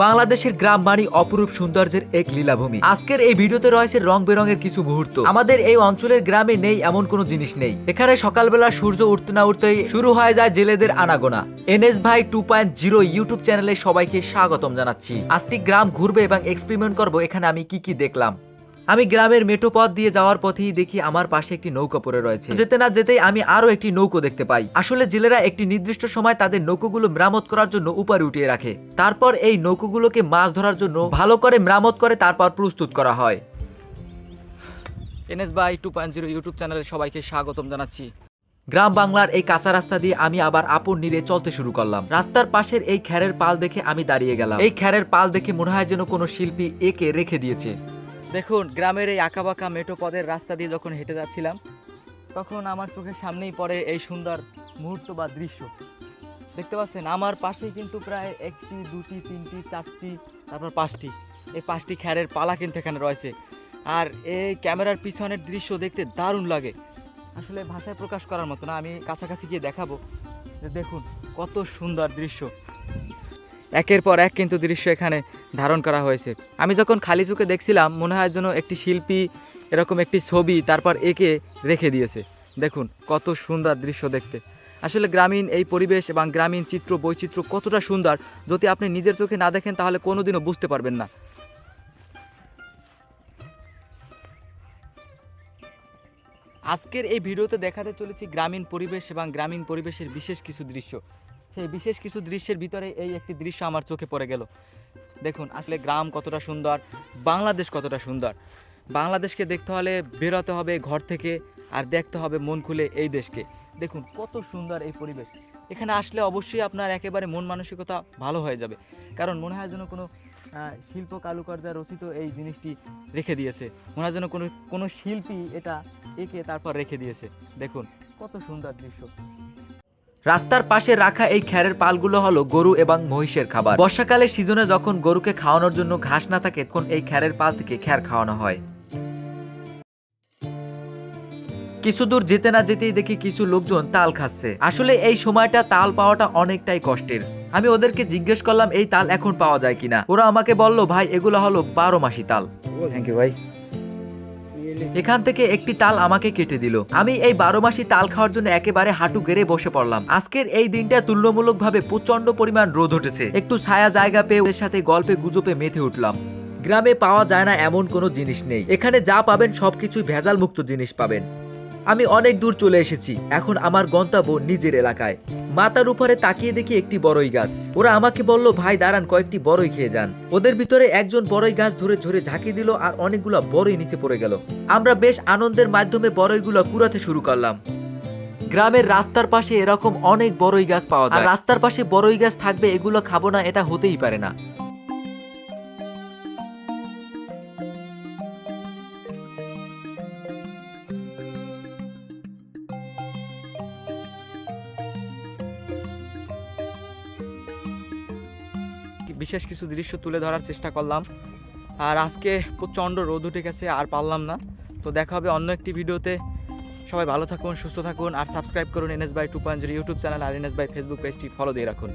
বাংলাদেশের গ্রাম বাড়ি অপরূপ সৌন্দর্যের এক লীলাভূমি। আজকের এই ভিডিওতে রয়েছে রং বেরঙের কিছু মুহূর্ত। আমাদের এই অঞ্চলের গ্রামে নেই এমন কোনো জিনিস নেই। এখানে সকালবেলা সূর্য উঠতে না উঠতেই শুরু হয়ে যায় জেলেদের আনাগোনা। এনএস ভাই টু পয়েন্ট জিরো ইউটিউব চ্যানেলে সবাইকে স্বাগতম জানাচ্ছি। আজকে গ্রাম ঘুরবে এবং এক্সপেরিমেন্ট করব। এখানে আমি কি কি দেখলাম? আমি গ্রামের মেঠো পথ দিয়ে যাওয়ার পথেই দেখি আমার পাশে একটি নৌকা পড়ে রয়েছে। যেতে না যেতেই আমি আরও একটি নৌকো দেখতে পাই। আসলে জেলেরা একটি নির্দিষ্ট সময় তাদের নৌকোগুলো মেরামত করার জন্য উপরে উঠিয়ে রাখে। তারপর এই নৌকোগুলোকে মাছ ধরার জন্য ভালো করে মেরামত করে তারপর প্রস্তুত করা হয়। NS by two point zero YouTube চ্যানেলে সবাইকে স্বাগতম জানাচ্ছি। গ্রাম বাংলার এই কাঁচা রাস্তা দিয়ে আমি আবার আপন নিরে চলতে শুরু করলাম। রাস্তার পাশের এই খ্যারের পাল দেখে আমি দাঁড়িয়ে গেলাম। এই খ্যারের পাল দেখে মনে হয় যেন কোনো শিল্পী একে রেখে দিয়েছে। দেখুন, গ্রামের এই আঁকাবাঁকা মেটো পদের রাস্তা দিয়ে যখন হেঁটে যাচ্ছিলাম, তখন আমার চোখের সামনেই পড়ে এই সুন্দর মুহূর্ত বা দৃশ্য। দেখতে পাচ্ছেন, আমার পাশেই কিন্তু প্রায় একটি, দুটি, তিনটি, চারটি, তারপর পাঁচটি। এই পাঁচটি খ্যারের পালা কিন্তু এখানে রয়েছে। আর এই ক্যামেরার পিছনের দৃশ্য দেখতে দারুণ লাগে। আসলে ভাষায় প্রকাশ করার মতো না, আমি কাছাকাছি গিয়ে দেখাবো। যে দেখুন, কত সুন্দর দৃশ্য। একের পর এক কিন্তু দৃশ্য এখানে ধারণ করা হয়েছে। আমি যখন খালি চোখে দেখছিলাম, মনে হয় যেন একটি শিল্পী এরকম একটি ছবি তারপর একে রেখে দিয়েছে। দেখুন, কত সুন্দর দৃশ্য দেখতে। আসলে গ্রামীণ এই পরিবেশ এবং গ্রামীণ চিত্র বৈচিত্র্য কতটা সুন্দর, যদি আপনি নিজের চোখে না দেখেন, তাহলে কোনোদিনও বুঝতে পারবেন না। আজকের এই ভিডিওতে দেখাতে চলেছি গ্রামীণ পরিবেশ এবং গ্রামীণ পরিবেশের বিশেষ কিছু দৃশ্য। সেই বিশেষ কিছু দৃশ্যের ভিতরে এই একটি দৃশ্য আমার চোখে পড়ে গেল। দেখুন, আসলে গ্রাম কতটা সুন্দর, বাংলাদেশ কতটা সুন্দর। বাংলাদেশকে দেখতে হলে বেরোতে হবে ঘর থেকে আর দেখতে হবে মন খুলে এই দেশকে। দেখুন, কত সুন্দর এই পরিবেশ। এখানে আসলে অবশ্যই আপনার একেবারে মন মানসিকতা ভালো হয়ে যাবে। কারণ মনে হয় যেন কোনো শিল্প কালুকার্যা রচিত এই জিনিসটি রেখে দিয়েছে। মনে হয় যেন কোনো কোনো শিল্পী এটা এঁকে তারপর রেখে দিয়েছে। দেখুন, কত সুন্দর দৃশ্য। রাস্তার পাশে রাখা এই খ্যারের পালগুলো হলো গরু এবং মহিষের খাবার। বর্ষাকালের সিজনে যখন গরুকে খাওয়ানোর জন্য ঘাস না থাকে, তখন এই খ্যারের পাল থেকে খ্যার খাওয়ানো হয়। কিছু দূর যেতে না যেতেই দেখি কিছু লোকজন তাল খাচ্ছে। আসলে এই সময়টা তাল পাওয়াটা অনেকটাই কষ্টের। আমি ওদেরকে জিজ্ঞেস করলাম, এই তাল এখন পাওয়া যায় কিনা? ওরা আমাকে বলল, ভাই, এগুলো হলো বারো মাসি তাল। থ্যাংক ইউ ভাই। এখান থেকে একটি তাল আমাকে কেটে দিল। আমি এই বারো মাসি তাল খাওয়ার জন্য একেবারে হাঁটু গেড়ে বসে পড়লাম। আজকের এই দিনটা তুলনামূলকভাবে প্রচণ্ড পরিমাণ রোদ উঠেছে। একটু ছায়া জায়গা পেয়ে ওদের সাথে গল্পে গুজবে মেতে উঠলাম। গ্রামে পাওয়া যায় না এমন কোনো জিনিস নেই। এখানে যা পাবেন সবকিছুই ভেজাল মুক্ত জিনিস পাবেন। আমি অনেক দূর চলে এসেছি। এখন আমার গন্তব্য নিজের এলাকায়। মাথার উপরে তাকিয়ে দেখি একটি বড়ই গাছ। ওরা আমাকে বলল, ভাই, দাঁড়ান, কয়েকটি বড়ই খেয়ে যান। ওদের ভিতরে একজন বড়ই গাছ ধরে ধরে ঝাঁকি দিল আর অনেকগুলো বড়ই নিচে পড়ে গেল। আমরা বেশ আনন্দের মাধ্যমে বড়ইগুলো কুড়াতে শুরু করলাম। গ্রামের রাস্তার পাশে এরকম অনেক বড়ই গাছ পাওয়া যায়। রাস্তার পাশে বড়ই গাছ থাকবে, এগুলো খাব না, এটা হতেই পারে না। বিশেষ কিছু দৃশ্য তুলে ধরার চেষ্টা করলাম। আর আজকে প্রচণ্ড রোদ উঠে গেছে, আর পারলাম না। তো দেখা হবে অন্য একটি ভিডিওতে। সবাই ভালো থাকুন, সুস্থ থাকুন, আর সাবস্ক্রাইব করুন NS by two point YouTube channel R NS by Facebook পেজটি ফলো দিয়ে রাখুন।